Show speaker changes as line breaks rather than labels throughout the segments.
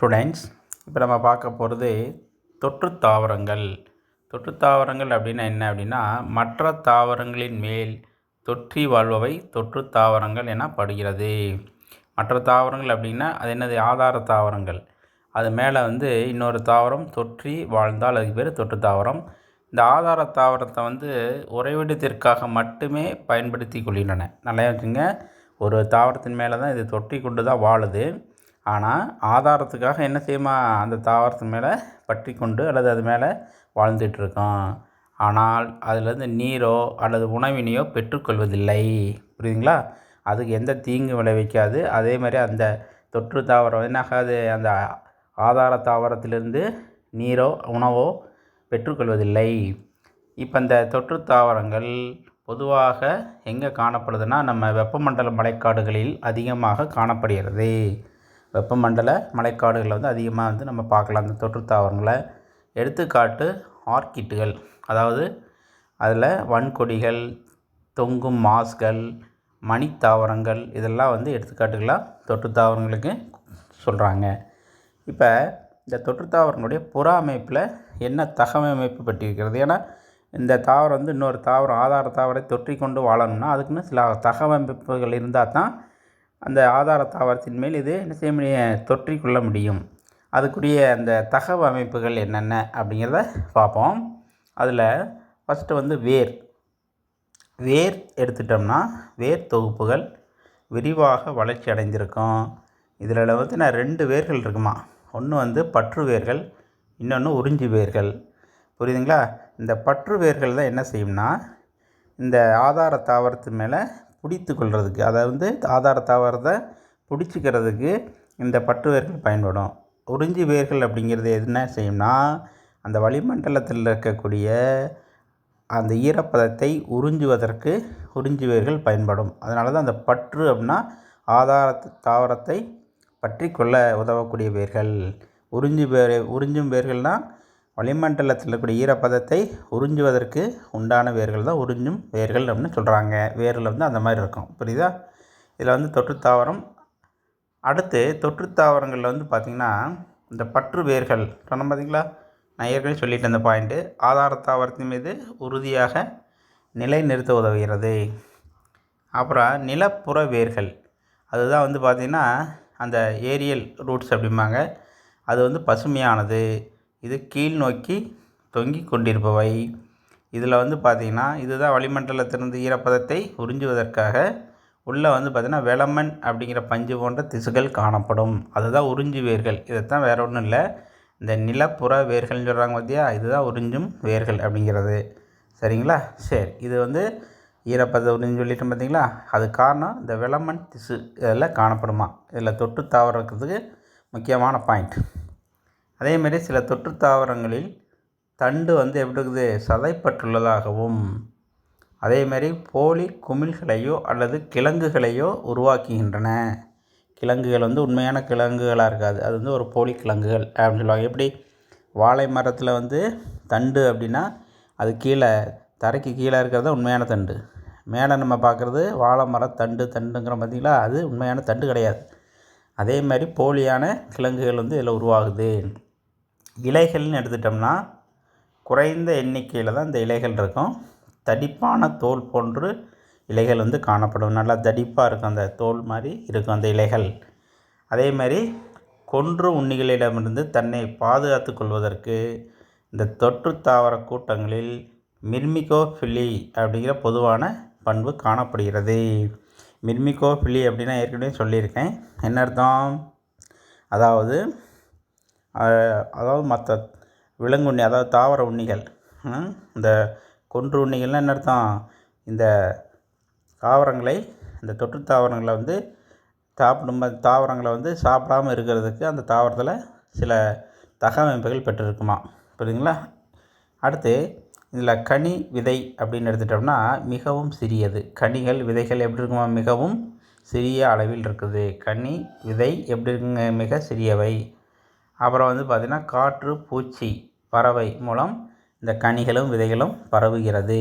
Students இப்போ நம்ம பார்க்க போகிறது தொற்று தாவரங்கள். தொற்று தாவரங்கள் அப்படின்னா என்ன அப்படின்னா மற்ற தாவரங்களின் மேல் தொற்றி வாழ்பவை தொற்று தாவரங்கள் எனப்படுகிறது மற்ற தாவரங்கள் அப்படின்னா அது என்னது? ஆதார தாவரங்கள். அது மேலே வந்து இன்னொரு தாவரம் தொற்றி வாழ்ந்தால் அதுக்கு பேர் தொற்று தாவரம். இந்த ஆதார தாவரத்தை வந்து உறைவிடத்திற்காக மட்டுமே பயன்படுத்தி கொள்கின்றன. நல்லா இருக்குங்க ஒரு தாவரத்தின் மேலே தான் இது தொற்றி கொண்டு தான் வாழுது. ஆனால் ஆதாரத்துக்காக என்ன செய்யுமா அந்த தாவரத்து மேலே பற்றி கொண்டு அல்லது அது மேலே வாழ்ந்துட்டுருக்கோம் ஆனால் அதிலேருந்து நீரோ அல்லது உணவினையோ பெற்றுக்கொள்வதில்லை. புரியுதுங்களா? அதுக்கு எந்த தீங்கு விளைவிக்காது. அதே மாதிரி அந்த தொற்று தாவரம் என்னாகாது அந்த ஆதார தாவரத்திலிருந்து நீரோ உணவோ பெற்றுக்கொள்வதில்லை. இப்போ இந்த தொற்று தாவரங்கள் பொதுவாக எங்கே காணப்படுதுன்னா நம்ம வெப்பமண்டல மழைக்காடுகளில் அதிகமாக காணப்படுகிறது. வெப்பமண்டல மழைக்காடுகளில் வந்து அதிகமாக வந்து நம்ம பார்க்கலாம். அந்த தொற்று தாவரங்களை எடுத்துக்காட்டு ஆர்க்கிட்டுகள். அதாவது அதில் வன்கொடிகள் தொங்கும் மாஸ்கள் மணித்தாவரங்கள் இதெல்லாம் வந்து எடுத்துக்காட்டுகளாக தொற்று தாவரங்களுக்கு சொல்கிறாங்க இப்போ இந்த தொற்று தாவரங்களுடைய புற அமைப்பில் என்ன தகவமைப்பு பெற்றிருக்கிறது ஏன்னா இந்த தாவரம் வந்து இன்னொரு தாவரம் ஆதார தாவரை தொற்றி கொண்டு வாழணும்னா அதுக்குன்னு சில தகவமைப்புகள் இருந்தால் தான் அந்த ஆதார தாவரத்தின் மேல் இது என்ன செய்ய முடியும்? தொற்றி கொள்ள முடியும். அதுக்குரிய அந்த தகவ அமைப்புகள் என்னென்ன அப்படிங்கிறத பார்ப்போம். அதில் ஃபஸ்ட்டு வந்து வேர். வேர் எடுத்துட்டோம்னா வேர் தொகுப்புகள் விரிவாக வளர்ச்சி அடைஞ்சிருக்கும் இதில் வந்து நான் ரெண்டு வேர்கள் இருக்குமா? ஒன்று வந்து பற்று வேர்கள் இன்னொன்று உறிஞ்சி வேர்கள். புரியுதுங்களா? இந்த பற்று வேர்கள் தான் என்ன செய்யும்னா இந்த ஆதார தாவரத்து மேலே பிடித்து கொள்வதுக்கு அதை வந்து ஆதார தாவரத்தை பிடிச்சிக்கிறதுக்கு இந்த பற்று வேர்கள் பயன்படும். உறிஞ்சி வேர்கள் அப்படிங்கிறது என்ன செய்யும்னா அந்த வளிமண்டலத்தில் இருக்கக்கூடிய அந்த ஈரப்பதத்தை உறிஞ்சுவதற்கு உறிஞ்சி வேர்கள் பயன்படும். அதனால தான் அந்த பற்று அப்படின்னா ஆதார தாவரத்தை பற்றி கொள்ள உதவக்கூடிய வேர்கள். உறிஞ்சி வேர் உறிஞ்சும் வேர்கள்னால் வளிமண்டலத்தில் இருக்கக்கூடிய ஈரப்பதத்தை உறிஞ்சுவதற்கு உண்டான வேர்கள் தான் உறிஞ்சும் வேர்கள் அப்படின்னு சொல்கிறாங்க வேரில் வந்து அந்த மாதிரி இருக்கும். புரியுதா? இதில் வந்து தொற்று தாவரம். அடுத்து தொற்று தாவரங்களில் வந்து பார்த்திங்கன்னா இந்த பற்று வேர்கள். சொன்ன பார்த்தீங்களா நான் ஏற்கனவே சொல்லிட்டேன் இந்த பாயிண்ட்டு ஆதார தாவரத்தின் மீது உறுதியாக நிலை நிறுத்த உதவுகிறது. அப்புறம் நிலப்புற வேர்கள். அதுதான் வந்து பார்த்திங்கன்னா அந்த ஏரியல் ரூட்ஸ் அப்படிம்பாங்க. அது வந்து பசுமையானது. இது கீழ் நோக்கி தொங்கி கொண்டிருப்பவை. இதில் வந்து பார்த்திங்கன்னா இதுதான் வளிமண்டலத்திலிருந்து ஈரப்பதத்தை உறிஞ்சுவதற்காக உள்ளே வந்து பார்த்திங்கன்னா வெளமன் அப்படிங்கிற பஞ்சு போன்ற திசுகள் காணப்படும். அதுதான் உறிஞ்சு வேர்கள். இதைத்தான் வேறு ஒன்றும் இல்லை. இந்த நிலப்புற வேர்கள்னு சொல்கிறாங்க பார்த்தியா? இதுதான் உறிஞ்சும் வேர்கள் அப்படிங்கிறது. சரிங்களா? சரி இது வந்து ஈரப்பதம் உறிஞ்சு சொல்லிட்டோம் பார்த்தீங்களா? அது காரணம் இந்த வெளமன் திசு இதெல்லாம் காணப்படுமா? இதில் தொட்டு தாவரத்துக்கு முக்கியமான பாயிண்ட். அதேமாரி சில தொற்று தாவரங்களில் தண்டு வந்து எப்படி இருக்குது? சதைப்பட்டுள்ளதாகவும் அதேமாரி போலி குமிழ்களையோ அல்லது கிழங்குகளையோ உருவாக்குகின்றன. கிழங்குகள் வந்து உண்மையான கிழங்குகளாக இருக்காது. அது வந்து ஒரு போலி கிழங்குகள் அப்படின்னு சொல்லுவாங்க. எப்படி? வாழை மரத்தில் வந்து தண்டு அப்படின்னா அது கீழே தரைக்கு கீழே இருக்கிறது உண்மையான தண்டு. மேலே நம்ம பார்க்குறது வாழை மரம் தண்டு தண்டுங்கிற பார்த்திங்களா? அது உண்மையான தண்டு கிடையாது. அதே மாதிரி போலியான கிழங்குகள் வந்து இதில் உருவாகுது. இலைகள்னு எடுத்துட்டோம்னா குறைந்த எண்ணிக்கையில் தான் இந்த இலைகள் இருக்கும். தடிப்பான தோல் போன்று இலைகள் வந்து காணப்படும். நல்லா தடிப்பாக இருக்கும் அந்த தோல் மாதிரி இருக்கும் அந்த இலைகள். அதே மாதிரி கொன்று உண்ணிகளிடமிருந்து தன்னை பாதுகாத்து கொள்வதற்கு இந்த தொற்று தாவர கூட்டங்களில் மிர்மிகோஃபிலி அப்படிங்கிற பொதுவான பண்பு காணப்படுகிறது. மிர்மிகோஃபிலி அப்படின்னா ஏற்கனவே சொல்லியிருக்கேன். என்ன அர்த்தம்? அதாவது அதாவது மற்ற விலங்கு உண்ணி அதாவது தாவர உண்ணிகள் இந்த கொன்று உண்ணிகள்னால் என்ன அர்த்தம்? இந்த தாவரங்களை இந்த தொற்று தாவரங்களை வந்து சாப்பிடும் தாவரங்களை வந்து சாப்பிடாமல் இருக்கிறதுக்கு அந்த தாவரத்தில் சில தகவமைப்புகள் பெற்றிருக்குமா? புரியுதுங்களா? அடுத்து இதில் கனி விதை அப்படின்னு எடுத்துட்டோம்னா மிகவும் சிறியது. கனிகள் விதைகள் எப்படி இருக்குமா? மிகவும் சிறிய அளவில் இருக்குது. கனி விதை எப்படி இருக்குங்க? மிக சிறியவை. அப்புறம் வந்து பார்த்திங்கன்னா காற்று பூச்சி பறவை மூலம் இந்த கனிகளும் விதைகளும் பரவுகிறது.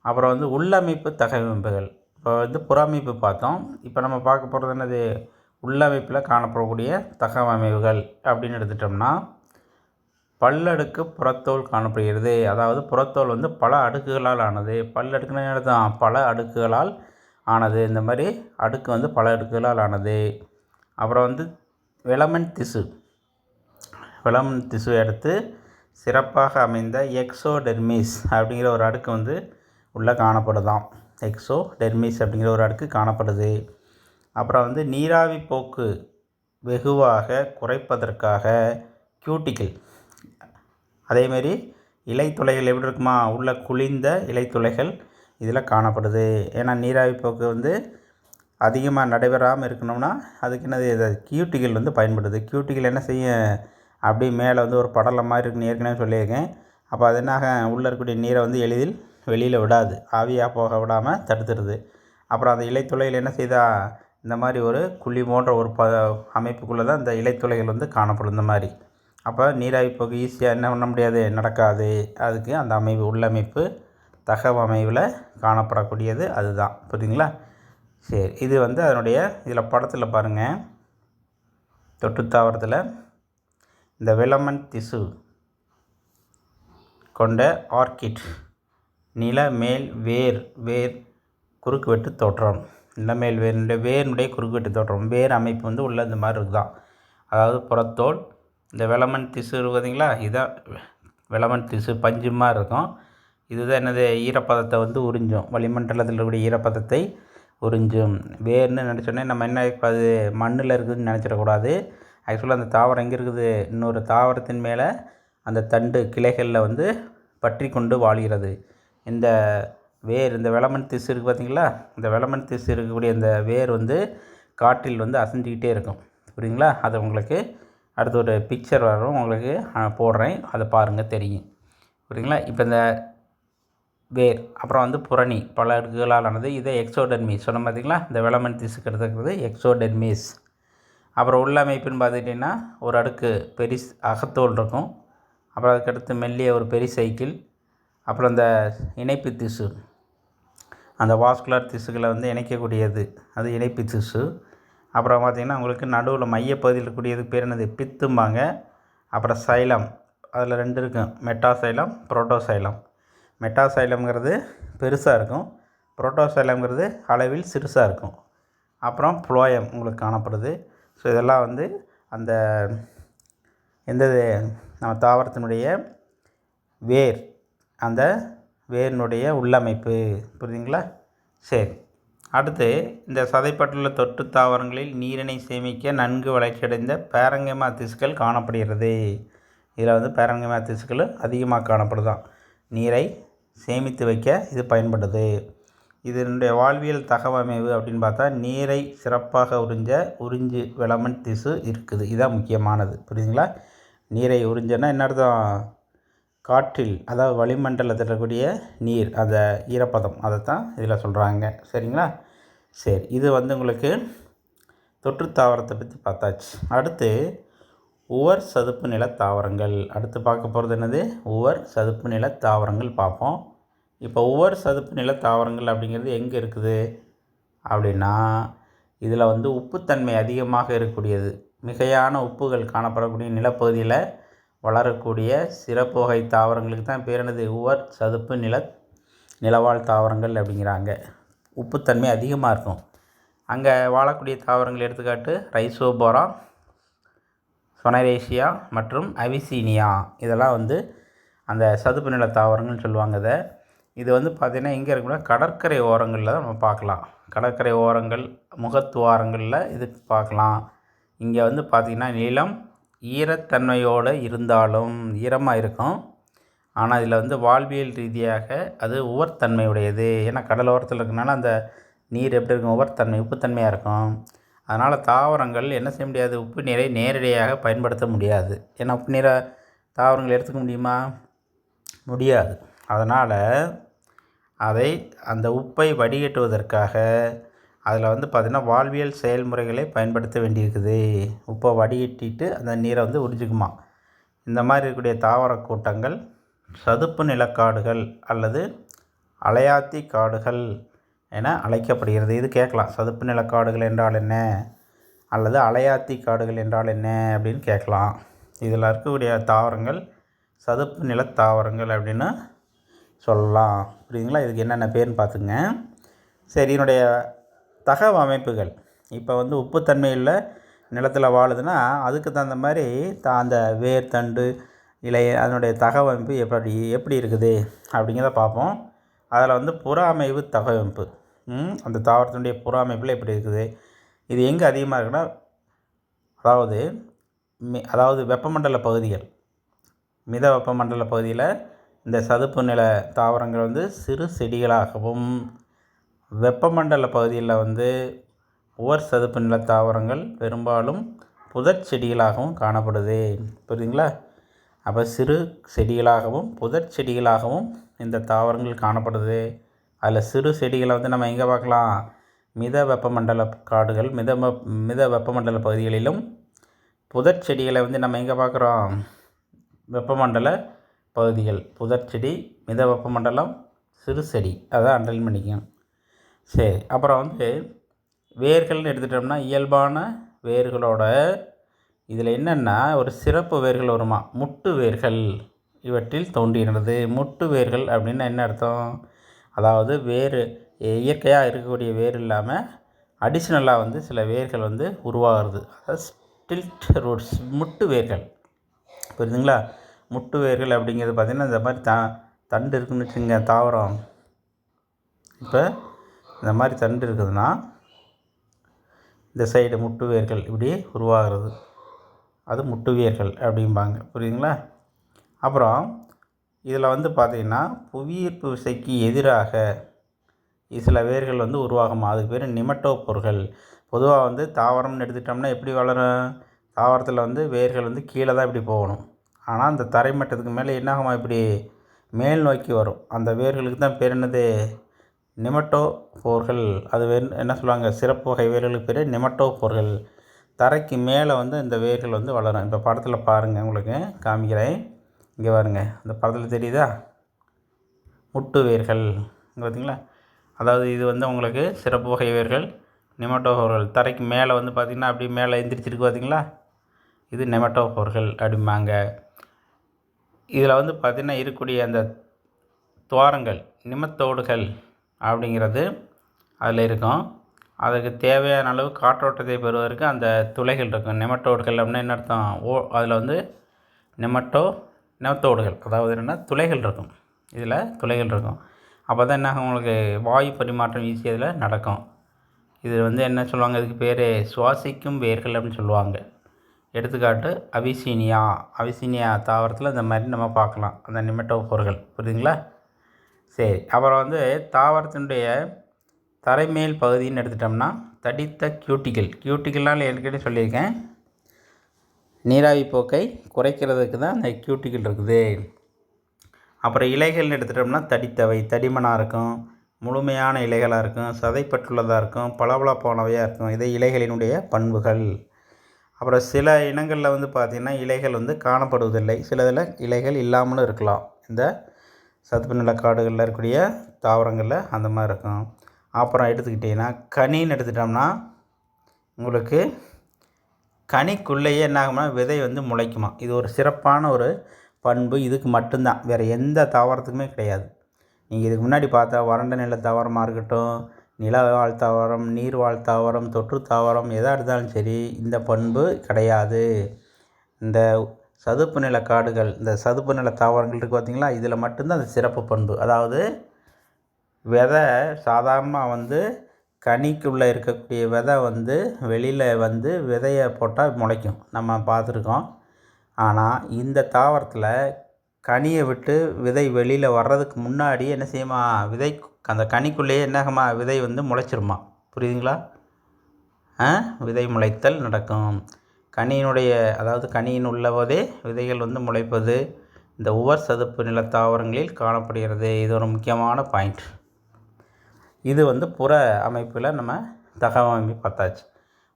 அப்புறம் வந்து உள்ளமைப்பு தகவமைப்புகள். இப்போ வந்து புறமைப்பு பார்த்தோம். இப்போ நம்ம பார்க்க போகிறது என்னது? உள்ளமைப்பில் காணப்படக்கூடிய தகவமைவுகள் அப்படின்னு எடுத்துட்டோம்னா பல்லடுக்கு புறத்தோல் காணப்படுகிறது. அதாவது புறத்தோல் வந்து பல அடுக்குகளால் ஆனது. பல்லடுக்குன்னு எழுதான் பல அடுக்குகளால் ஆனது. இந்த மாதிரி அடுக்கு வந்து பல அடுக்குகளால் ஆனது. அப்புறம் வந்து விலமன் திசு. பிளம் திசு எடுத்து சிறப்பாக அமைந்த எக்ஸோடெர்மிஸ் அப்படிங்கிற ஒரு அடுக்கு வந்து உள்ளே காணப்படுதாம். எக்ஸோ டெர்மிஸ் அப்படிங்கிற ஒரு அடுக்கு காணப்படுது. அப்புறம் வந்து நீராவி போக்கு வெகுவாக குறைப்பதற்காக கியூட்டிக்கிள் அதேமாரி இலைத்துளைகள் எப்படி இருக்குமா? உள்ள குளிர்ந்த இலைத்துளைகள் இதில் காணப்படுது. ஏன்னா நீராவி போக்கு வந்து அதிகமாக நடைபெறாமல் இருக்கணும்னா அதுக்கு என்னது கியூட்டிகள் வந்து பயன்படுது. கியூட்டிகள் என்ன செய்ய அப்படியே மேலே வந்து ஒரு படலம் மாதிரி இருக்குன்னு ஏற்கனவே சொல்லியிருக்கேன். அப்போ அது என்னாக உள்ளே இருக்கக்கூடிய நீரை வந்து எளிதில் வெளியில் விடாது. ஆவியாக போக விடாமல் தடுத்துடுது. அப்புறம் அந்த இலைத்துளையில் என்ன செய்தால் இந்த மாதிரி ஒரு குழி போன்ற ஒரு ப அமைப்புக்குள்ளே தான் இந்த இலைத்துளைகள் வந்து காணப்படும் இந்த மாதிரி. அப்போ நீராவி போக்கு ஈஸியாக என்ன பண்ண முடியாது நடக்காது. அதுக்கு அந்த அமைப்பு உள்ளமைப்பு தகவ அமைவில் காணப்படக்கூடியது அதுதான். புரியுதுங்களா? சரி இது வந்து அதனுடைய இதில் படத்தில் பாருங்கள் தொட்டு தாவரத்தில் இந்த விலமன் திசு. கொண்ட ஆர்கிட். நில மேல் வேர். வேர் குறுக்குவெட்டு தோற்றம். நிலமேல் வேரினுடைய வேரினுடைய குறுக்குவெட்டு தோற்றம். வேர் அமைப்பு வந்து உள்ள இந்த மாதிரி இருக்குதான் அதாவது புறத்தோல் இந்த விலமன் திசு இருக்கு பார்த்தீங்களா? இதான் விலமன் திசு. பஞ்சு மாதிரி இருக்கும். இதுதான் என்னது? ஈரப்பதத்தை வந்து உறிஞ்சும். வளிமண்டலத்தில் இருக்கக்கூடிய ஈரப்பதத்தை உறிஞ்சும். வேர்னு நினச்சோன்னே நம்ம என்ன அது மண்ணில் இருக்குதுன்னு நினச்சிடக்கூடாது. ஆக்சுவலாக அந்த தாவரம் எங்கே இருக்குது? இன்னொரு தாவரத்தின் மேலே அந்த தண்டு கிளைகளில் வந்து பற்றி கொண்டு வாழ்கிறது. இந்த வேர் இந்த வெளமன் திசு இருக்குது பார்த்தீங்களா இந்த வெளமன் திசு இருக்கக்கூடிய இந்த வேர் வந்து காற்றில் வந்து அசைஞ்சிக்கிட்டே இருக்கும். புரியுங்களா அது உங்களுக்கு அடுத்த ஒரு பிக்சர் வரும். உங்களுக்கு போடுறேன். அதை பாருங்கள் தெரியும். புரியுங்களா இப்போ இந்த வேர் அப்புறம் வந்து புரணி பல அடுக்குகளால் ஆனது இதை எக்ஸோடெர்மிஸ் சொன்ன பார்த்தீங்களா இந்த விளமன் திசுக்கு எடுத்துக்கிறது எக்ஸோடெர்மிஸ் அப்புறம் உள்ளமைப்புன்னு பார்த்துக்கிட்டிங்கன்னா ஒரு அடுக்கு பெரிஸ் அகத்தோல் இருக்கும். அப்புறம் அதுக்கடுத்து மெல்லிய ஒரு பெரிய சைக்கிள். அப்புறம் அந்த இணைப்பு திசு. அந்த வாஸ்குலர் திசுக்களை வந்து இணைக்கக்கூடியது. அது இணைப்பு திசு. அப்புறம் பார்த்திங்கன்னா உங்களுக்கு நடுவில் மையப்பகுதியில் இருக்கக்கூடியது பேர் என்னது? பித்தும்பாங்க. அப்புறம் சைலம். அதில் ரெண்டு இருக்கும் மெட்டாசைலம் புரோட்டோசைலம். மெட்டாசைலம்ங்கிறது பெருசாக இருக்கும். புரோட்டோசைலம்ங்கிறது அளவில் சிறுசாக இருக்கும். அப்புறம் புளோயம் உங்களுக்கு காணப்படுது. ஸோ இதெல்லாம் வந்து அந்த எந்த நம்ம தாவரத்தினுடைய வேர் அந்த வேரினுடைய உள்ளமைப்பு. புரியுதுங்களா? சரி. அடுத்து இந்த சதைப்பட்டுள்ள தொற்று தாவரங்களில் நீரினை சேமிக்க நன்கு வளர்ச்சியடைந்த பேரங்கமா திசுக்கள் காணப்படுகிறது. இதில் வந்து பேரங்கமா திசுக்கள் அதிகமாக காணப்படுதான். நீரை சேமித்து வைக்க இது பயன்படுது. இதனுடைய வாழ்வியல் தகவமைவு அப்படின்னு பார்த்தா நீரை சிறப்பாக உறிஞ்ச உறிஞ்சு விளமன் திசு இருக்குது. இதுதான் முக்கியமானது. புரியுதுங்களா? நீரை உறிஞ்சனா என்ன அர்த்தம்? காற்றில் அதாவது வளிமண்டலத்தில் இருக்கக்கூடிய நீர் அந்த ஈரப்பதம். அதை தான் இதில் சொல்கிறாங்க சரிங்களா? சரி இது வந்து உங்களுக்கு தொற்று தாவரத்தை பற்றி பார்த்தாச்சு. அடுத்து உவர் சதுப்பு நில தாவரங்கள். அடுத்து பார்க்க போகிறது என்னது? உவர் சதுப்பு நில தாவரங்கள் பார்ப்போம். இப்போ ஒவ்வொரு சதுப்பு நில தாவரங்கள் அப்படிங்கிறது எங்கே இருக்குது? அப்படின்னா இதில் வந்து உப்புத்தன்மை அதிகமாக இருக்கக்கூடியது. மிகையான உப்புகள் காணப்படக்கூடிய நிலப்பகுதியில் வளரக்கூடிய சிறப்பு வகை தாவரங்களுக்கு தான் பேர் என்னது? உவர் சதுப்பு நில நிலவாழ் தாவரங்கள் அப்படிங்கிறாங்க. உப்புத்தன்மை அதிகமாக இருக்கும். அங்கே வாழக்கூடிய தாவரங்கள் எடுத்துக்காட்டு ரைசோபோரா சொனரேஷியா மற்றும் அவிசீனியா. இதெல்லாம் வந்து அந்த சதுப்பு நில தாவரங்கள்னு சொல்லுவாங்க இதை இது வந்து பார்த்திங்கன்னா எங்கே இருக்குன்னா கடற்கரை ஓரங்களில் தான் நம்ம பார்க்கலாம். கடற்கரை ஓரங்கள் முகத்துவாரங்களில் இது பார்க்கலாம். இங்கே வந்து பார்த்திங்கன்னா நிலம் ஈரத்தன்மையோடு இருந்தாலும் ஈரமாக இருக்கும். ஆனால் இதில் வந்து வாழ்வியல் ரீதியாக அது உவர்த்தன்மையுடையது. ஏன்னா கடல் ஓரத்தில் இருக்கனால அந்த நீர் எப்படி இருக்கும்? உவர்த்தன்மை உப்புத்தன்மையாக இருக்கும். அதனால் தாவரங்கள் என்ன செய்ய முடியாது? உப்பு நீரை நேரடியாக பயன்படுத்த முடியாது. ஏன்னா உப்பு நீரை தாவரங்கள் எடுத்துக்க முடியுமா? முடியாது. அதனால் அதை அந்த உப்பை வடிகட்டுவதற்காக அதில் வந்து பார்த்திங்கன்னா வாழ்வியல் செயல்முறைகளை பயன்படுத்த வேண்டியிருக்குது. உப்பை வடிகட்டிட்டு அந்த நீரை வந்து உறிஞ்சிக்குமா. இந்த மாதிரி இருக்கக்கூடிய தாவர கூட்டங்கள் சதுப்பு நிலக்காடுகள் அல்லது அலையாத்தி காடுகள் என அழைக்கப்படுகிறது. இது கேட்கலாம். சதுப்பு நிலக்காடுகள் என்றால் என்ன? அல்லது அலையாத்தி காடுகள் என்றால் என்ன? அப்படின்னு கேட்கலாம். இதில் இருக்கக்கூடிய தாவரங்கள் சதுப்பு நில தாவரங்கள் அப்படின்னு சொல்லலாம். புரியுதுங்களா? இதுக்கு என்னென்ன பேர்னு பார்த்துங்க சரி இதனுடைய தகவ அமைப்புகள். இப்போ வந்து உப்புத்தன்மையில் நிலத்தில் வாழுதுன்னா அதுக்கு தகுந்த மாதிரி த அந்த வேர் தண்டு இலை அதனுடைய தகவமைப்பு எப்படி எப்படி இருக்குது அப்படிங்கிறத பார்ப்போம். அதில் வந்து புற அமைவு தகவமைப்பு அந்த தாவரத்தினுடைய புற அமைப்பில் எப்படி இருக்குது? இது எங்கே அதிகமாக இருக்குன்னா அதாவது மி அதாவது வெப்பமண்டல பகுதிகள். மித வெப்பமண்டல பகுதியில் இந்த சதுப்பு நில தாவரங்கள் வந்து சிறு செடிகளாகவும் வெப்பமண்டல பகுதியில் வந்து உவர் சதுப்பு நில தாவரங்கள் பெரும்பாலும் புதர் செடிகளாகவும் காணப்படுது. புரியுதுங்களா? அப்போ சிறு செடிகளாகவும் புதர் செடிகளாகவும் இந்த தாவரங்கள் காணப்படுது. அதில் சிறு செடிகளை வந்து நம்ம எங்கே பார்க்கலாம்? மித வெப்பமண்டல காடுகள் மித மித வெப்பமண்டல பகுதிகளிலும் புதர் செடிகளை வந்து நம்ம எங்கே பார்க்குறோம்? வெப்பமண்டல பகுதிகள். புதர் செடி மித வெப்பமண்டலம் சிறு செடி. அதை அண்டல் பண்ணிக்கணும் சரி அப்புறம் வந்து வேர்கள்னு எடுத்துட்டோம்னா இயல்பான வேர்களோட இதில் என்னென்னா ஒரு சிறப்பு வேர்கள் வருமா? முட்டு வேர்கள். இவற்றில் தோன்றுகிறது. முட்டு வேர்கள் அப்படின்னா என்ன அர்த்தம்? அதாவது வேறு இயற்கையாக இருக்கக்கூடிய வேர் இல்லாமல் அடிஷ்னலாக வந்து சில வேர்கள் வந்து உருவாகிறது. அதாவது ஸ்டில்ட் ரூட்ஸ் முட்டு வேர்கள். புரியுதுங்களா? முட்டு வேர்கள் அப்படிங்கிறது பார்த்திங்கன்னா இந்த மாதிரி த தண்டு இருக்குன்னு வச்சுங்க தாவரம். இப்போ இந்த மாதிரி தண்டு இருக்குதுன்னா இந்த சைடு முட்டு வேர்கள் இப்படி உருவாகிறது. அது முட்டு வேர்கள் அப்படிம்பாங்க. புரியுதுங்களா? அப்புறம் இதில் வந்து பார்த்திங்கன்னா புவியீர்ப்பு விசைக்கு எதிராக சில வேர்கள் வந்து உருவாகும்? அதுக்கு பேர் நிமட்டோப்பொருகள் பொதுவாக வந்து தாவரம்னு எடுத்துட்டோம்னா எப்படி வளரும்? தாவரத்தில் வந்து வேர்கள் வந்து கீழே தான் இப்படி போகணும். ஆனால் அந்த தரைமட்டத்துக்கு மேலே என்னாகுமா இப்படி மேல் நோக்கி வரும்? அந்த வேர்களுக்கு தான் பேர் என்னது? நிமட்டோபோர்கள். அது என்ன சொல்லுவாங்க? சிறப்பு வகை வேர்களுக்கு பேர் நிமட்டோபோர்கள். தரைக்கு மேலே வந்து இந்த வேர்கள் வந்து வளரும். இப்போ படத்தில் பாருங்கள் உங்களுக்கு காமிக்கிறேன். இங்கே பாருங்க இந்த படத்தில் தெரியுதா? முட்டு வேர்கள். பார்த்தீங்களா அதாவது இது வந்து உங்களுக்கு சிறப்பு வகை வேர்கள் நிமட்டோபோர்கள். தரைக்கு மேலே வந்து பார்த்திங்கன்னா அப்படியே மேலே எந்திரிச்சிருக்கு பார்த்தீங்களா இது நெமட்டோபோர்கள் அப்படிம்பாங்க. இதில் வந்து பார்த்திங்கன்னா இருக்கக்கூடிய அந்த துவாரங்கள் நிமத்தோடுகள் அப்படிங்கிறது அதில் இருக்கும். அதுக்கு தேவையான அளவு காற்றோட்டத்தை பெறுவதற்கு அந்த துளைகள் இருக்கும். நெமட்டோடுகள் அப்படின்னா என்ன அர்த்தம்? ஓ அதில் வந்து நெமட்டோ நெமத்தோடுகள் அதாவது என்னென்னா துளைகள் இருக்கும். இதில் துளைகள் இருக்கும். அப்போ தான் என்ன ஆகும்? உங்களுக்கு வாயு பரிமாற்றம் ஈஸியாக இதில் நடக்கும். இது வந்து என்ன சொல்லுவாங்க? இதுக்கு பேர் சுவாசிக்கும் வேர்கள் அப்படின்னு சொல்லுவாங்க. எடுத்துக்காட்டு அவிசீனியா. அவிசீனியா தாவரத்தில் இந்த மாதிரி நம்ம பார்க்கலாம். அந்த நிமெட்டோபோர்கள். புரியுதுங்களா? சரி. அப்புறம் வந்து தாவரத்தினுடைய தரைமேல் பகுதின்னு எடுத்துட்டோம்னா தடித்த கியூட்டிகள் கியூட்டிகள்னால் ஏற்கனவே சொல்லியிருக்கேன். நீராவி போக்கை குறைக்கிறதுக்கு தான் அந்த கியூட்டிகள் இருக்குது. அப்புறம் இலைகள்னு எடுத்துட்டோம்னா தடித்தவை. தடிமனாக இருக்கும். முழுமையான இலைகளாக இருக்கும். சதைப்பற்றுள்ளதாக இருக்கும். பளபளப்பானவையாக இருக்கும். இது இலைகளினுடைய பண்புகள். அப்புறம் சில இனங்களில் வந்து பார்த்திங்கன்னா இலைகள் வந்து காணப்படுவதில்லை. சில இதில் இலைகள் இல்லாமலும் இருக்கலாம். இந்த சதுப்பு நில காடுகளில் இருக்கக்கூடிய தாவரங்களில் அந்த மாதிரி இருக்கும். அப்புறம் எடுத்துக்கிட்டிங்கன்னா கனின்னு எடுத்துட்டோம்னா உங்களுக்கு கனிக்குள்ளேயே என்ன ஆகும்னா விதை வந்து முளைக்குமா? இது ஒரு சிறப்பான ஒரு பண்பு. இதுக்கு மட்டும்தான். வேறு எந்த தாவரத்துக்குமே கிடையாது. நீங்கள் இதுக்கு முன்னாடி பார்த்தா வறண்ட நில தாவரமாக இருக்கட்டும் நிலவாழ் தாவரம் நீர்வாழ் தாவரம் தொற்று தாவரம் எதாக இருந்தாலும் சரி இந்த பண்பு கிடையாது. இந்த சதுப்பு நில காடுகள் இந்த சதுப்பு நில தாவரங்கள் இருக்குது பார்த்திங்களா இதில் மட்டும்தான் அந்த சிறப்பு பண்பு. அதாவது விதை சாதாரணமாக வந்து கனிக்குள்ளே இருக்கக்கூடிய விதை வந்து வெளியில் வந்து விதையை போட்டால் முளைக்கும். நம்ம பார்த்துருக்கோம் ஆனால் இந்த தாவரத்தில் கனியை விட்டு விதை வெளியில் வர்றதுக்கு முன்னாடி என்ன செய்யுமா? விதை அந்த கனிக்குள்ளேயே என்னகமா விதை வந்து முளைச்சிருமா? புரியுதுங்களா? ஆ? விதை முளைத்தல் நடக்கும். கனியினுடைய அதாவது கனியின் உள்ளபோதே விதைகள் வந்து முளைப்பது இந்த உவர் சதுப்பு நில தாவரங்களில் காணப்படுகிறது. இது ஒரு முக்கியமான பாயிண்ட். இது வந்து புற அமைப்பில் நம்ம தகவமைப்பு பார்த்தாச்சு.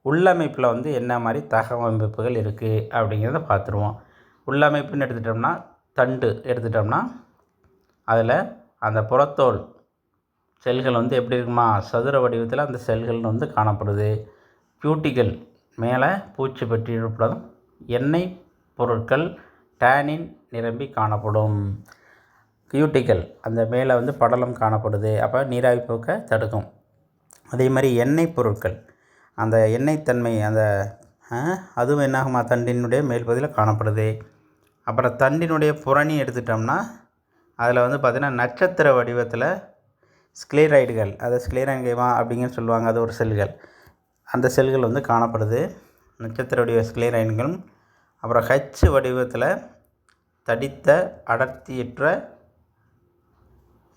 உள்ளமைப்பில் வந்து என்ன மாதிரி தகவமைப்புகள் இருக்குது அப்படிங்கிறத பார்த்துருவோம். உள்ளமைப்புன்னு எடுத்துட்டோம்னா தண்டு எடுத்துட்டோம்னா அதில் அந்த புறத்தோல் செல்கள் வந்து எப்படி இருக்குமா? சதுர வடிவத்தில் அந்த செல்கள் வந்து காணப்படுது. பியூட்டிகள் மேலே பூச்சி பெற்றிருப்பதும் எண்ணெய் பொருட்கள் டேனின் நிரம்பி காணப்படும். கியூட்டிக்கல் அந்த மேலே வந்து படலம் காணப்படுது. அப்போ நீராவி போக்க தடுக்கும். அதே மாதிரி எண்ணெய் பொருட்கள். அந்த எண்ணெய் தன்மை அந்த அதுவும் என்னாகுமா? தண்டினுடைய மேல் பகுதியில் காணப்படுது. அப்புறம் தண்டினுடைய புறணி எடுத்துட்டோம்னா அதில் வந்து பார்த்திங்கன்னா நட்சத்திர வடிவத்தில் ஸ்க்ளேராய்டுகள் அதை ஸ்க்ளீரங்கேமா அப்படிங்கன்னு சொல்லுவாங்க. அது ஒரு செல்கள். அந்த செல்கள் வந்து காணப்படுது. நட்சத்திர வடிவ ஸ்க்ளீரைன்களும் அப்புறம் ஹச் வடிவத்தில் தடித்த அடர்த்தியற்ற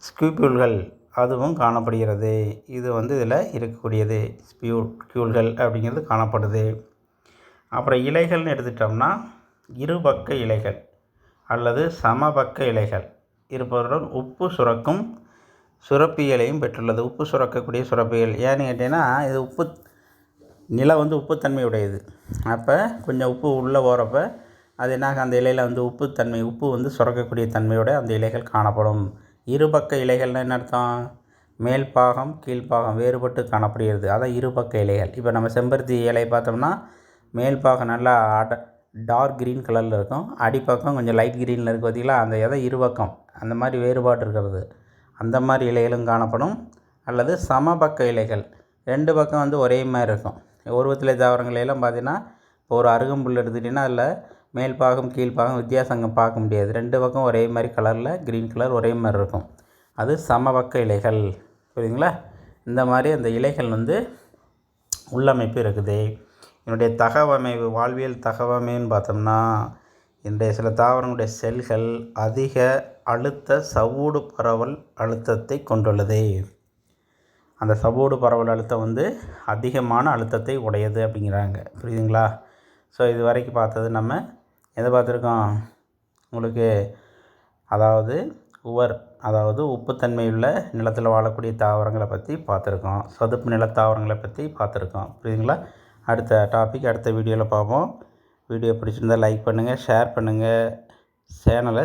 ஸ்கியூபியூல்கள் அதுவும் காணப்படுகிறது. இது வந்து இதில் இருக்கக்கூடியது. ஸ்பியூ கியூல்கள் அப்படிங்கிறது காணப்படுது. அப்புறம் இலைகள்னு எடுத்துட்டோம்னா இருபக்க இலைகள் அல்லது சமபக்க இலைகள். இருப்பதுடன் உப்பு சுரக்கும் சுரப்பிகளையும் பெற்றுள்ளது. உப்பு சுரக்கக்கூடிய சுரப்பிகள் ஏன்னு கேட்டிங்கன்னா இது உப்பு நிலம் வந்து உப்புத்தன்மை உடையது அப்போ கொஞ்சம் உப்பு உள்ளே போகிறப்ப அது என்னாக அந்த இலையில் வந்து உப்புத்தன்மை உப்பு வந்து சுரக்கக்கூடிய தன்மையோட அந்த இலைகள் காணப்படும். இருபக்க இலைகள்னால் என்ன அர்த்தம்? மேல் பாகம் கீழ்ப்பாகம் வேறுபட்டு காணப்படுகிறது. அதான் இருபக்க இலைகள். இப்போ நம்ம செம்பருத்தி இலையை பார்த்தோம்னா மேல் பாகம் நல்லா அட டார்க் க்ரீன் கலரில் இருக்கும். அடிப்பக்கம் கொஞ்சம் லைட் க்ரீனில் இருக்குது பார்த்தீங்களா அந்த இதை இருபக்கம் அந்த மாதிரி வேறுபாடு இருக்கிறது. அந்த மாதிரி இலைகளும் காணப்படும். அல்லது சமபக்க இலைகள். ரெண்டு பக்கம் வந்து ஒரே மாதிரி இருக்கும். உருவத்திலே தாவரங்கள் எல்லாம் பார்த்தீங்கன்னா இப்போ ஒரு அருகம்புல் எடுத்துக்கிட்டிங்கன்னா அதில் மேல் பாகம் கீழ் பாகம் வித்தியாசங்க பார்க்க முடியாது. ரெண்டு பக்கம் ஒரே மாதிரி கலரில் க்ரீன் கலர் ஒரே மாதிரி இருக்கும். அது சமபக்க இலைகள். புரியுதுங்களா? இந்த மாதிரி அந்த இலைகள் வந்து உள்ளமைப்பு இருக்குது. என்னுடைய தகவமைவு வாழ்வியல் தகவமைன்னு பார்த்தோம்னா இன்றைய சில தாவரங்களுடைய செல்கள் அதிக அழுத்த சவ்வூடு பரவல் அழுத்தத்தை கொண்டுள்ளது. அந்த சவ்வூடு பரவல் அழுத்தம் வந்து அதிகமான அழுத்தத்தை உடையது அப்படிங்கிறாங்க. புரியுதுங்களா? ஸோ இது வரைக்கும் பார்த்தது நம்ம எதை பார்த்துருக்கோம்? உங்களுக்கு அதாவது உவர் அதாவது உப்புத்தன்மையுள்ள நிலத்தில் வாழக்கூடிய தாவரங்களை பற்றி பார்த்துருக்கோம். சதுப்பு நில தாவரங்களை பற்றி பார்த்துருக்கோம். புரியுதுங்களா? அடுத்த டாபிக் அடுத்த வீடியோவில் பார்ப்போம். வீடியோ பிடிச்சிருந்தால் லைக் பண்ணுங்கள் ஷேர் பண்ணுங்கள் சேனலை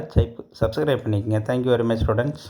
சப்ஸ்கிரைப் பண்ணிக்கோங்க. Thank you very much students